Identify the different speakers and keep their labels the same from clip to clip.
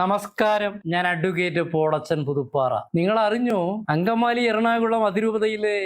Speaker 1: നമസ്കാരം. ഞാൻ അഡ്വക്കേറ്റ് പോടച്ചൻ പുതുപ്പാറ. നിങ്ങൾ അറിഞ്ഞു അങ്കമാലി എറണാകുളം അതിരൂപതയിലെ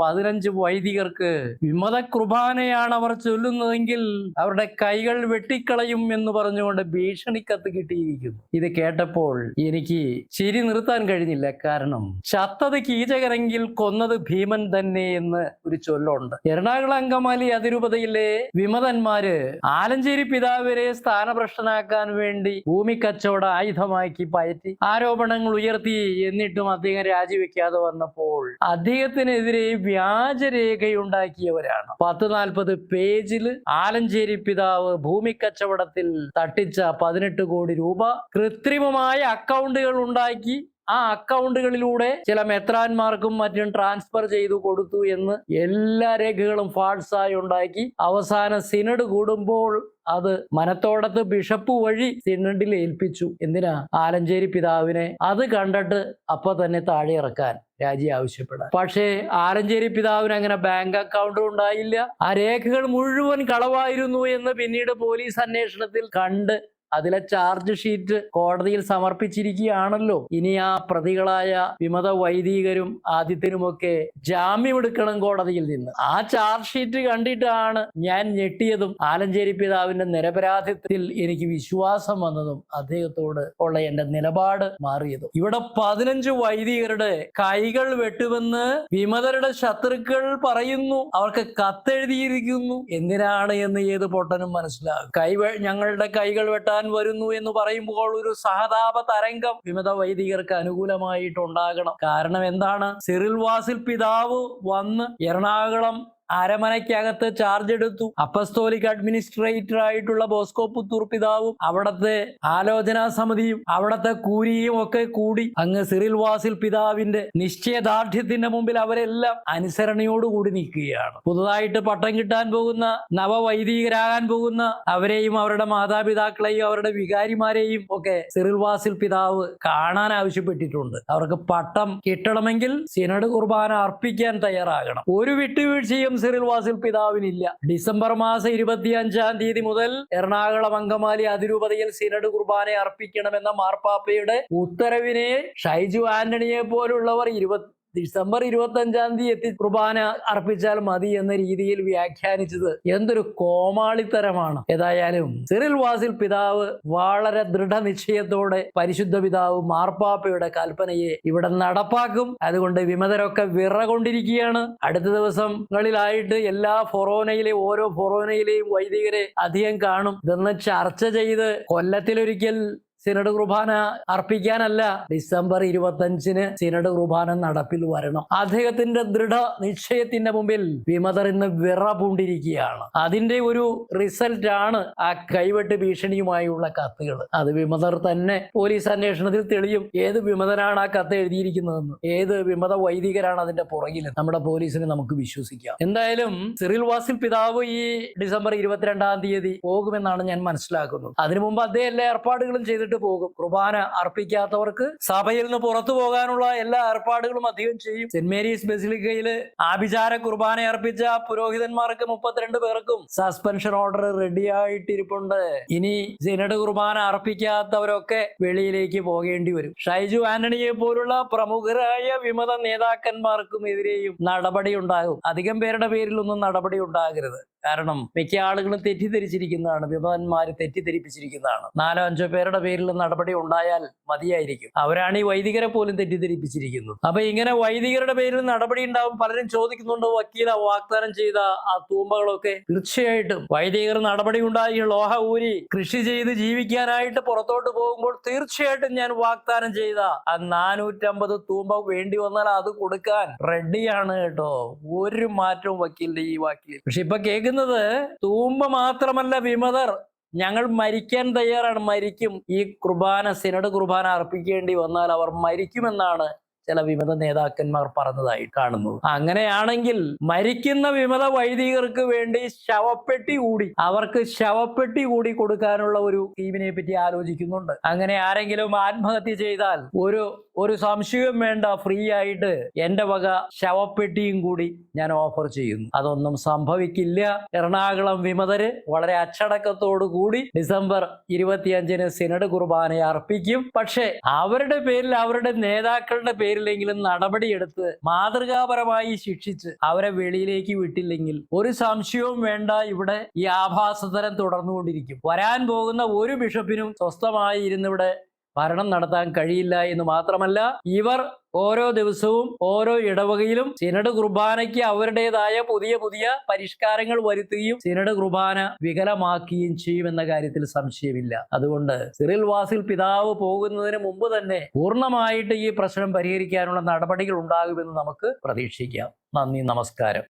Speaker 1: പതിനഞ്ച് വൈദികർക്ക് വിമത കുർബാനയാണ് അവർ ചൊല്ലുന്നതെങ്കിൽ അവരുടെ കൈകൾ വെട്ടിക്കളയും എന്ന് പറഞ്ഞുകൊണ്ട് ഭീഷണിക്കത്ത് കിട്ടിയിരിക്കുന്നു. ഇത് കേട്ടപ്പോൾ എനിക്ക് ചിരി നിർത്താൻ കഴിഞ്ഞില്ല. കാരണം ചത്തത് കീചകരെങ്കിൽ കൊന്നത് ഭീമൻ തന്നെ എന്ന് ഒരു ചൊല്ലുണ്ട്. എറണാകുളം അങ്കമാലി അതിരൂപതയിലെ വിമതന്മാര് ആലഞ്ചേരി പിതാവിനെ സ്ഥാനഭ്രഷ്ടനാക്കാൻ വേണ്ടി ഭൂമി കച്ചവട ആയുധമാക്കി പയറ്റി ആരോപണങ്ങൾ ഉയർത്തി എന്നിട്ടും അദ്ദേഹം രാജിവെക്കാതെ വന്നപ്പോൾ അദ്ദേഹത്തിനെതിരെ വ്യാജരേഖയുണ്ടാക്കിയവരാണ്. പത്ത് നാൽപ്പത് പേജിൽ ആലഞ്ചേരി പിതാവ് ഭൂമി കച്ചവടത്തിൽ തട്ടിച്ച പതിനെട്ട് കോടി രൂപ കൃത്രിമമായ അക്കൗണ്ടുകൾ ഉണ്ടാക്കി ആ അക്കൗണ്ടുകളിലൂടെ ചില മെത്രാന്മാർക്കും മറ്റും ട്രാൻസ്ഫർ ചെയ്തു കൊടുത്തു എന്ന് എല്ലാ രേഖകളും ഫാൾസായി ഉണ്ടാക്കി അവസാന സിനഡ് കൂടുമ്പോൾ അത് മനത്തോടത്ത് ബിഷപ്പ് വഴി സിനഡിൽ ഏൽപ്പിച്ചു. എന്തിനാ? ആലഞ്ചേരി പിതാവിനെ അത് കണ്ടിട്ട് അപ്പൊ തന്നെ താഴെ ഇറക്കാൻ രാജി ആവശ്യപ്പെടാൻ. പക്ഷേ ആലഞ്ചേരി പിതാവിന് അങ്ങനെ ബാങ്ക് അക്കൗണ്ട് ഉണ്ടായില്ല. ആ രേഖകൾ മുഴുവൻ കളവായിരുന്നു എന്ന് പിന്നീട് പോലീസ് അന്വേഷണത്തിൽ കണ്ട് അതിലെ ചാർജ് ഷീറ്റ് കോടതിയിൽ സമർപ്പിച്ചിരിക്കുകയാണല്ലോ. ഇനി ആ പ്രതികളായ വിമത വൈദികരും ആദിത്യനുമൊക്കെ ജാമ്യമെടുക്കണം കോടതിയിൽ നിന്ന്. ആ ചാർജ് ഷീറ്റ് കണ്ടിട്ടാണ് ഞാൻ ഞെട്ടിയതും ആലഞ്ചേരി പിതാവിന്റെ നിരപരാധിത്വത്തിൽ എനിക്ക് വിശ്വാസം വന്നതും അദ്ദേഹത്തോട് ഉള്ള എന്റെ നിലപാട് മാറിയതും. ഇവിടെ പതിനഞ്ച് വൈദികരുടെ കൈകൾ വെട്ടുമെന്ന് വിമതരുടെ ശത്രുക്കൾ പറയുന്നു. അവർക്ക് കത്തെഴുതിയിരിക്കുന്നു. എന്തിനാണ് എന്ന് ഏത് പൊട്ടനും മനസ്സിലാകും. കൈ ഞങ്ങളുടെ കൈകൾ വെട്ടാൻ വരുന്നു എന്ന് പറയുമ്പോൾ ഒരു സഹതാപ തരംഗം വിമത വൈദികർക്ക് അനുകൂലമായിട്ടുണ്ടാകണം. കാരണം എന്താണ്? സിറിൽ വാസിൽ പിതാവ് വന്ന് എറണാകുളം അരമനയ്ക്കകത്ത് ചാർജ് എടുത്തു. അപ്പസ്തോലിക് അഡ്മിനിസ്ട്രേറ്റർ ആയിട്ടുള്ള ബോസ്കോ പുത്തൂർ പിതാവും അവിടത്തെ ആലോചനാ സമിതിയും അവിടത്തെ കൂരിയും ഒക്കെ കൂടി അങ്ങ് സിറിൽ വാസിൽ പിതാവിന്റെ നിശ്ചയദാർഢ്യത്തിന്റെ മുമ്പിൽ അവരെല്ലാം അനുസരണയോടുകൂടി നിൽക്കുകയാണ്. പുതുതായിട്ട് പട്ടം കിട്ടാൻ പോകുന്ന നവവൈദികരാകാൻ പോകുന്ന അവരെയും അവരുടെ മാതാപിതാക്കളെയും അവരുടെ വികാരിമാരെയും ഒക്കെ സിറിൽ വാസിൽ പിതാവ് കാണാൻ ആവശ്യപ്പെട്ടിട്ടുണ്ട്. അവർക്ക് പട്ടം കിട്ടണമെങ്കിൽ സിനഡ് കുർബാന അർപ്പിക്കാൻ തയ്യാറാകണം. ഒരു വിട്ടുവീഴ്ചയും സിറിൽ വാസിൽ പിതാവിനില്ല. ഡിസംബർ മാസം ഇരുപത്തിയഞ്ചാം തീയതി മുതൽ എറണാകുളം അങ്കമാലി അതിരൂപതയിൽ സിനഡ് കുർബാന അർപ്പിക്കണമെന്ന മാർപ്പാപ്പയുടെ ഉത്തരവിനെ ഷൈജു ആന്റണിയെ പോലുള്ളവർ ഇരുപത്തി ഡിസംബർ ഇരുപത്തി അഞ്ചാം തീയതി എത്തി കുർബാന അർപ്പിച്ചാൽ മതി എന്ന രീതിയിൽ വ്യാഖ്യാനിച്ചത് എന്തൊരു കോമാളിത്തരമാണ്. ഏതായാലും സിറിൽ വാസിൽ പിതാവ് വളരെ ദൃഢനിശ്ചയത്തോടെ പരിശുദ്ധ പിതാവ് മാർപ്പാപ്പയുടെ കൽപ്പനയെ ഇവിടെ നടപ്പാക്കും. അതുകൊണ്ട് വിമതരൊക്കെ വിറകൊണ്ടിരിക്കുകയാണ്. അടുത്ത ദിവസങ്ങളിലായിട്ട് എല്ലാ ഫൊറോനയിലെ ഓരോ ഫൊറോനയിലെയും വൈദികരെ അധികം കാണും. ഇതൊന്ന് ചർച്ച ചെയ്ത് കൊല്ലത്തിലൊരിക്കൽ സിനഡ് കുർബാന അർപ്പിക്കാനല്ല ഡിസംബർ ഇരുപത്തഞ്ചിന് സിനഡ് കുർബാന നടപ്പിൽ വരണം. അദ്ദേഹത്തിന്റെ ദൃഢ നിശ്ചയത്തിന്റെ മുമ്പിൽ വിമതർ ഇന്ന് വിറ പൂണ്ടിരിക്കുകയാണ്. അതിന്റെ ഒരു റിസൾട്ട് ആണ് ആ കൈവെട്ട് ഭീഷണിയുമായുള്ള കത്തുകൾ. അത് വിമതർ തന്നെ പോലീസ് അന്വേഷണത്തിൽ തെളിയും ഏത് വിമതനാണ് ആ കത്ത് എഴുതിയിരിക്കുന്നതെന്ന്. ഏത് വിമത വൈദികരാണ് അതിന്റെ പുറകിൽ നമ്മുടെ പോലീസിനെ നമുക്ക് വിശ്വസിക്കാം. എന്തായാലും സിറിൽ വാസിൽ പിതാവ് ഈ ഡിസംബർ ഇരുപത്തിരണ്ടാം തീയതി പോകുമെന്നാണ് ഞാൻ മനസ്സിലാക്കുന്നത്. അതിനു മുമ്പ് അദ്ദേഹം എല്ലാ ഏർപ്പാടുകളും ചെയ്തിട്ട് പോകും. കുർബാന അർപ്പിക്കാത്തവർക്ക് സഭയിൽ നിന്ന് പുറത്തു പോകാനുള്ള എല്ലാ ഏർപ്പാടുകളും അദ്ദേഹം ചെയ്യും. സെന്റ് മേരീസ് ബസിലിക്കയിൽ ആഭിചാര കുർബാന അർപ്പിച്ച പുരോഹിതന്മാർക്ക് മുപ്പത്തിരണ്ട് പേർക്കും സസ്പെൻഷൻ ഓർഡർ റെഡി ആയിട്ടിരിപ്പുണ്ട്. ഇനി സിനഡ് കുർബാന അർപ്പിക്കാത്തവരൊക്കെ വെളിയിലേക്ക് പോകേണ്ടി വരും. ഷൈജു ആന്റണിയെ പോലുള്ള പ്രമുഖരായ വിമത നേതാക്കന്മാർക്കും എതിരെയും നടപടി ഉണ്ടാകും. അധികം പേരുടെ പേരിലൊന്നും നടപടി ഉണ്ടാകരുത്. കാരണം മിക്ക ആളുകളും തെറ്റിദ്ധരിച്ചിരിക്കുന്നതാണ്. വിമതന്മാര് തെറ്റിദ്ധരിപ്പിച്ചിരിക്കുന്നതാണ്. നാലോ അഞ്ചോ പേരുടെ പേരിൽ നടപടി ഉണ്ടായാൽ മതിയായിരിക്കും. അവരാണ് ഈ വൈദികരെ പോലും തെറ്റിദ്ധരിപ്പിച്ചിരിക്കുന്നത്. അപ്പൊ ഇങ്ങനെ വൈദികരുടെ പേരിൽ നടപടി ഉണ്ടാവും. പലരും ചോദിക്കുന്നുണ്ട് വക്കീല വാഗ്ദാനം ചെയ്ത ആ തൂമ്പകളൊക്കെ തീർച്ചയായിട്ടും വൈദികർ നടപടി ഉണ്ടായി ലോഹ ഊരി കൃഷി ചെയ്ത് ജീവിക്കാനായിട്ട് പുറത്തോട്ട് പോകുമ്പോൾ തീർച്ചയായിട്ടും ഞാൻ വാഗ്ദാനം ചെയ്ത ആ നാനൂറ്റമ്പത് തൂമ്പ വേണ്ടി വന്നാൽ അത് കൊടുക്കാൻ റെഡിയാണ് കേട്ടോ. ഒരു മാറ്റവും വക്കീലിന്റെ ഈ വാക്കിൽ. പക്ഷെ ഇപ്പൊ കേൾക്കുന്നത് തൂമ്പ മാത്രമല്ല വിമതർ ഞങ്ങൾ മരിക്കാൻ തയ്യാറാണ്. മരിക്കും. ഈ കുർബാന സിനഡ് കുർബാന അർപ്പിക്കേണ്ടി വന്നാൽ അവർ മരിക്കുമെന്നാണ് ചില വിമത നേതാക്കന്മാർ പറഞ്ഞതായി കാണുന്നു. അങ്ങനെയാണെങ്കിൽ മരിക്കുന്ന വിമത വൈദികർക്ക് വേണ്ടി ശവപ്പെട്ടി കൂടി അവർക്ക് ശവപ്പെട്ടി കൂടി കൊടുക്കാനുള്ള ഒരു ടീമിനെ പറ്റി ആലോചിക്കുന്നുണ്ട്. അങ്ങനെ ആരെങ്കിലും ആത്മഹത്യ ചെയ്താൽ ഒരു ഒരു സംശയവും വേണ്ട ഫ്രീ ആയിട്ട് എന്റെ വക ശവപ്പെട്ടിയും കൂടി ഞാൻ ഓഫർ ചെയ്യുന്നു. അതൊന്നും സംഭവിക്കില്ല. എറണാകുളം വിമതര് വളരെ അച്ചടക്കത്തോടു കൂടി ഡിസംബർ ഇരുപത്തിയഞ്ചിന് സിനഡ് കുർബാന അർപ്പിക്കും. പക്ഷേ അവരുടെ പേരിൽ അവരുടെ നേതാക്കളുടെ പേരിലെങ്കിലും നടപടിയെടുത്ത് മാതൃകാപരമായി ശിക്ഷിച്ച് അവരെ വെളിയിലേക്ക് വിട്ടില്ലെങ്കിൽ ഒരു സംശയവും വേണ്ട. ഇവിടെ ഈ ആഭാസതരം തുടർന്നുകൊണ്ടിരിക്കും. വരാൻ പോകുന്ന ഒരു ബിഷപ്പിനും സ്വസ്ഥമായി ഇരുന്നിവിടെ ഭരണം നടത്താൻ കഴിയില്ല എന്ന് മാത്രമല്ല ഇവർ ഓരോ ദിവസവും ഓരോ ഇടവകയിലും സിനഡ് കുർബാനയ്ക്ക് അവരുടേതായ പുതിയ പുതിയ പരിഷ്കാരങ്ങൾ വരുത്തുകയും സിനഡ് കുർബാന വികലമാക്കുകയും ചെയ്യുമെന്ന കാര്യത്തിൽ സംശയമില്ല. അതുകൊണ്ട് സിറിൽ വാസിൽ പിതാവ് പോകുന്നതിന് മുമ്പ് തന്നെ പൂർണമായിട്ട് ഈ പ്രശ്നം പരിഹരിക്കാനുള്ള നടപടികൾ ഉണ്ടാകുമെന്ന് നമുക്ക് പ്രതീക്ഷിക്കാം. നന്ദി നമസ്കാരം.